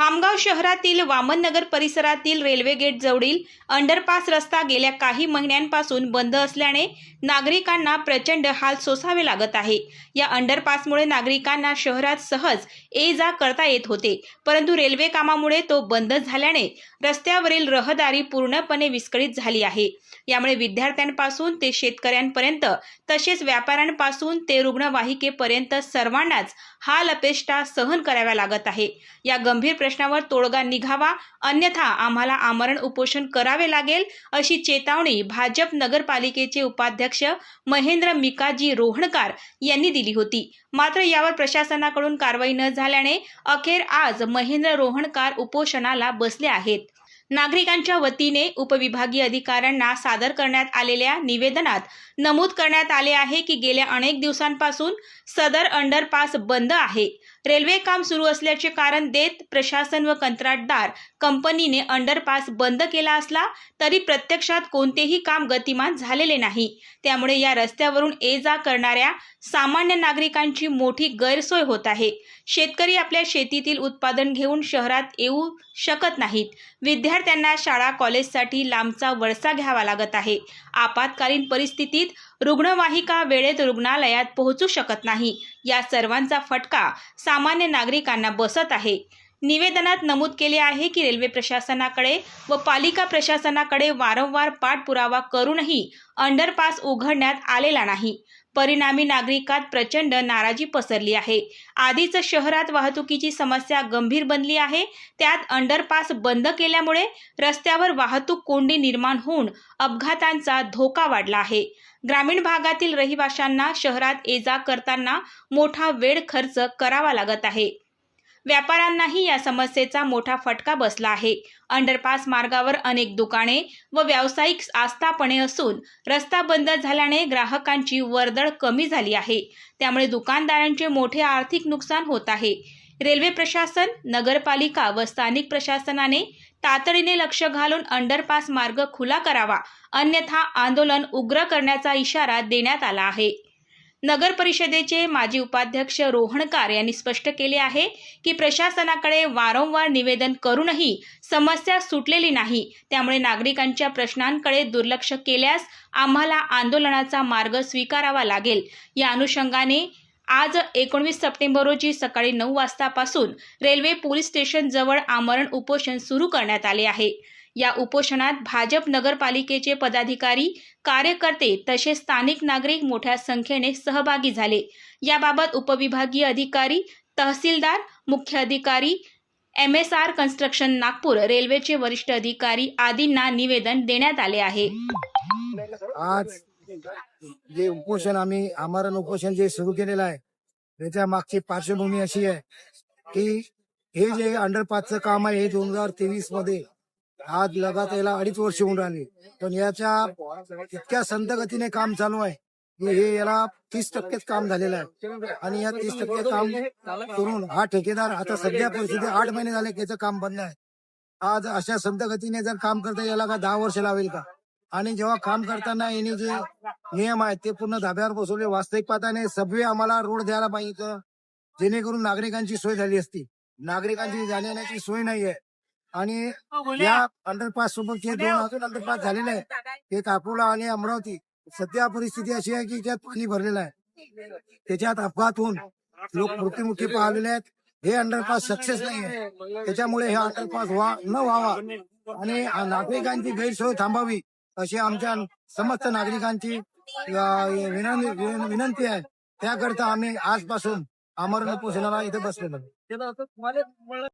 खामगाव शहरातील वामननगर परिसरातील railway gate जवळील अंडरपास रस्ता गेल्या काही महिन्यांपासून बंद असल्याने नागरिकांना प्रचंड हाल सोसावे लागत आहे. या अंडरपासमुळे नागरिकांना शहरात सहज ये जा करता येत होते. परंतु रेल्वे कामामुळे तो बंद झाल्याने रस्त्यावरील रहदारी पूर्णपणे विस्कळीत झाली आहे. यामुळे विद्यार्थ्यांपासून ते शेतकऱ्यांपर्यंत तसेच व्यापाऱ्यांपासून ते रुग्णवाहिकेपर्यंत सर्वांनाच हाल अपेष्टा सहन कराव्या लागत आहे. या गंभीर प्रश्नावर तोडगा निघावा अन्यथा आम्हाला आमरण उपोषण करावे लागेल अशी चेतावणी भाजप नगरपालिकेचे उपाध्यक्ष महेंद्र मिकाजी रोहणकार यांनी दिली होती. मात्र यावर प्रशासनाकडून कारवाई न झाल्याने अखेर आज महेंद्र रोहणकार उपोषणाला बसले आहेत. नागरिकांच्या वतीने उपविभागीय अधिकाऱ्यांना सादर करण्यात आलेल्या निवेदनात नमूद करण्यात आले आहे की गेल्या अनेक दिवसांपासून सदर अंडरपास बंद आहे. रेल्वे काम सुरू असल्याचे कारण देत प्रशासन व कंत्राटदार कंपनीने अंडरपास बंद केला असला तरी प्रत्यक्षात कोणतेही काम गतिमान झालेले नाही. त्यामुळे या रस्त्यावरून ये जा करणाऱ्या सामान्य नागरिकांची मोठी गैरसोय होत आहे. शेतकरी आपल्या शेतीतील उत्पादन घेऊन शहरात येऊ शकत नाहीत. विद्यार्थ्यांना शाळा कॉलेजसाठी लांबचा वळसा घ्यावा लागत आहे. आपत्कालीन परिस्थितीत रुग्णवाहिका वेळेत रुग्णालयात पोहोचू शकत नाही. या सर्वांचा फटका सामान्य नागरिकांना बसत आहे. निवेदनात नमूद केले आहे की रेल्वे प्रशासनाकडे व पालिका प्रशासनाकडे वारंवार पाठपुरावा करूनही अंडरपास उघडण्यात आलेला नाही. परिणामी नागरिकात प्रचंड नाराजी पसरली आहे. आधीच शहरात वाहतुकीची समस्या गंभीर बनली आहे. त्यात अंडरपास बंद केल्यामुळे रस्त्यावर वाहतूक कोंडी निर्माण होऊन अपघातांचा धोका वाढला आहे. ग्रामीण भागातील रहिवाशांना शहरात ये जा करताना मोठा वेळ खर्च करावा लागत आहे. व्यापाऱ्यांनाही या समस्येचा मोठा फटका बसला आहे. अंडरपास मार्गावर अनेक दुकाने व व्यावसायिक आस्थापणे असून रस्ता बंद झाल्याने ग्राहकांची वर्दळ कमी झाली आहे. त्यामुळे दुकानदारांचे मोठे आर्थिक नुकसान होत आहे. रेल्वे प्रशासन नगरपालिका व स्थानिक प्रशासनाने तातडीने लक्ष घालून अंडरपास मार्ग खुला करावा. अन्यथा आंदोलन उग्र करण्याचा इशारा देण्यात आला आहे. नगर परिषदेचे माजी उपाध्यक्ष रोहणकार यांनी स्पष्ट केले आहे की प्रशासनाकडे वारंवार निवेदन करूनही समस्या सुटलेली नाही. त्यामुळे नागरिकांच्या प्रश्नांकडे दुर्लक्ष केल्यास आम्हाला आंदोलनाचा मार्ग स्वीकारावा लागेल. या अनुषंगाने आज एकोणवीस सप्टेंबर रोजी सकाळी नऊ वाजतापासून रेल्वे पोलीस स्टेशन जवळ आमरण उपोषण सुरू करण्यात आले आहे. या उपोषणात भाजप नगरपालिकेचे पदाधिकारी कार्यकर्ते तसेच स्थानिक नागरिक मोठ्या संख्येने सहभागी झाले. याबाबत उपविभागीय अधिकारी तहसीलदार मुख्य अधिकारी M S R construction Nagpur रेल्वेचे वरिष्ठ अधिकारी आदींना निवेदन देण्यात आले आहे. आज जे उपोषण आम्ही आमरण उपोषण जे सुरू केलेलं आहे त्याच्या मागची पार्श्वभूमी अशी आहे की हे जे अंडरपासचं काम आहे हे दोन हजार तेवीसमध्ये आज लगात याला अडीच वर्ष होऊन राहिली. पण याच्या इतक्या संत गतीने काम चालू आहे. की हे याला तीस टक्केच काम झालेलं आहे. आणि या तीस टक्के काम करून हा ठेकेदार आता सध्या परिस्थिती आठ महिने झाले की याचं काम बंद आहे. आज अशा संत गतीने जर काम करता याला का दहा वर्ष लावेल का? आणि जेव्हा काम करताना यांनी जे नियम आहेत ते पूर्ण धाब्यावर बसवले वास्तविक पाहताने सबवे आम्हाला रोड द्यायला पाहिजे जेणेकरून नागरिकांची सोय झाली असती. नागरिकांची जाण्याची सोय नाहीये. आणि या अंडरपास सोबत जे दोन अजून अंडरपास झालेले आहेत ते काकोला आणि अमरावती. सध्या परिस्थिती अशी आहे की त्यात पाणी भरलेलं आहे. त्याच्यात अपघात होऊन लोक मृत्युमुखी पाहिलेले आहेत. हे अंडरपास सक्सेस नाही आहे. त्याच्यामुळे हे अंडरपास व्हा न व्हावा. आणि नागरिकांची गैरसोय थांबावी अशी आमच्या समस्त नागरिकांची विनंती आहे. त्याकरता आम्ही आजपासून आमरण उपोषणाला इथे बसलेलो.